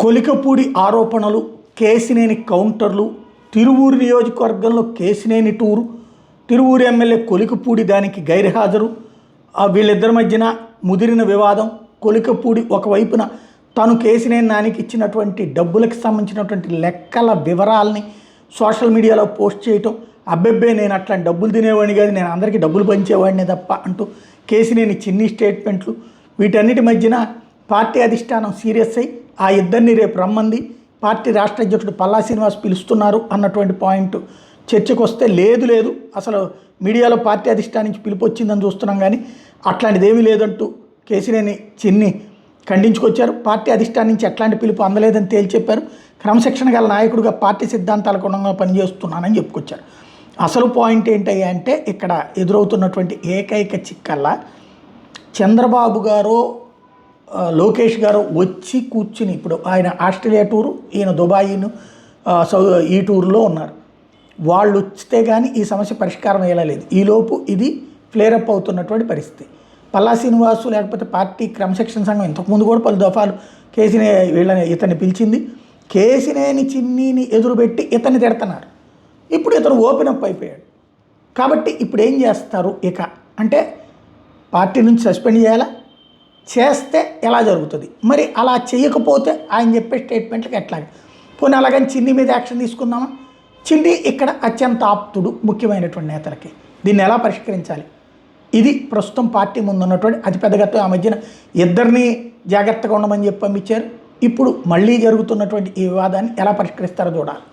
కొలికపూడి ఆరోపణలు కేసినేని కౌంటర్లు తిరువూరు నియోజకవర్గంలో కేసినేని టూరు తిరువూరు ఎమ్మెల్యే కొలికపూడి దానికి గైర్హాజరు. వీళ్ళిద్దరి మధ్యన ముదిరిన వివాదం కొలికపూడి ఒకవైపున తను కేసినేని నానికి ఇచ్చినటువంటి డబ్బులకు సంబంధించినటువంటి లెక్కల వివరాల్ని సోషల్ మీడియాలో పోస్ట్ చేయటం అబ్బెబ్బే నేను అట్లాంటి డబ్బులు తినేవాడిని కాదు నేను అందరికీ డబ్బులు పంచేవాడిని తప్ప అంటూ కేసినేని చిన్ని స్టేట్మెంట్లు వీటన్నిటి మధ్యన పార్టీ అధిష్టానం సీరియస్ అయి ఆ ఇద్దరిని రేపు రమ్మంది. పార్టీ రాష్ట్ర అధ్యక్షుడు పల్లా శ్రీనివాస్ పిలుస్తున్నారు అన్నటువంటి పాయింట్. చర్చకు వస్తే లేదు లేదు. అసలు మీడియాలో పార్టీ అధిష్టానం నుంచి పిలుపు వచ్చిందని చూస్తున్నాం కానీ అట్లాంటిది ఏమీ లేదంటూ కేసినేని చిన్ని ఖండించుకొచ్చారు. పార్టీ అధిష్టానం నుంచి ఎట్లాంటి పిలుపు అందలేదని తేల్చెప్పారు. క్రమశిక్షణ గల నాయకుడిగా పార్టీ సిద్ధాంతాలకు అనుగుణంగా పనిచేస్తున్నానని చెప్పుకొచ్చారు. అసలు పాయింట్ ఏంటయ్యా అంటే ఇక్కడ ఎదురవుతున్నటువంటి ఏకైక చిక్కల్లా చంద్రబాబు గారు లోకేష్ గారు వచ్చి కూర్చుని ఇప్పుడు ఆయన ఆస్ట్రేలియా టూరు ఈయన దుబాయ్ను సౌ ఈ టూర్లో ఉన్నారు. వాళ్ళు వచ్చితే కానీ ఈ సమస్య పరిష్కారం అయ్యేలా ఈలోపు ఇది ఫ్లేరప్ అవుతున్నటువంటి పరిస్థితి. పల్లా శ్రీనివాసు లేకపోతే పార్టీ క్రమశిక్షణ సంఘం ఇంతకుముందు కూడా పలు దఫాలు కేసీనే వీళ్ళని ఇతన్ని పిలిచింది. కేసినేని చిన్నీని ఎదురుపెట్టి ఇతన్ని తిడుతున్నారు. ఇప్పుడు ఇతను ఓపెన్ అప్ అయిపోయాడు. కాబట్టి ఇప్పుడు ఏం చేస్తారు? ఇక అంటే పార్టీ నుంచి సస్పెండ్ చేయాలా? చేస్తే ఎలా జరుగుతుంది? మరి అలా చేయకపోతే ఆయన చెప్పే స్టేట్మెంట్లకు ఎట్లాగే పోనీ అలాగని చిన్ని మీద యాక్షన్ తీసుకుందామా? చిన్ని ఇక్కడ అత్యంత ఆప్తుడు ముఖ్యమైనటువంటి నేతలకి. దీన్ని ఎలా పరిష్కరించాలి? ఇది ప్రస్తుతం పార్టీ ముందున్నటువంటి అతిపెద్దగతో ఆ మధ్యన ఇద్దరిని జాగ్రత్తగా ఉండమని చెప్పి పంపించారు. ఇప్పుడు మళ్ళీ జరుగుతున్నటువంటి ఈ వివాదాన్ని ఎలా పరిష్కరిస్తారో చూడాలి.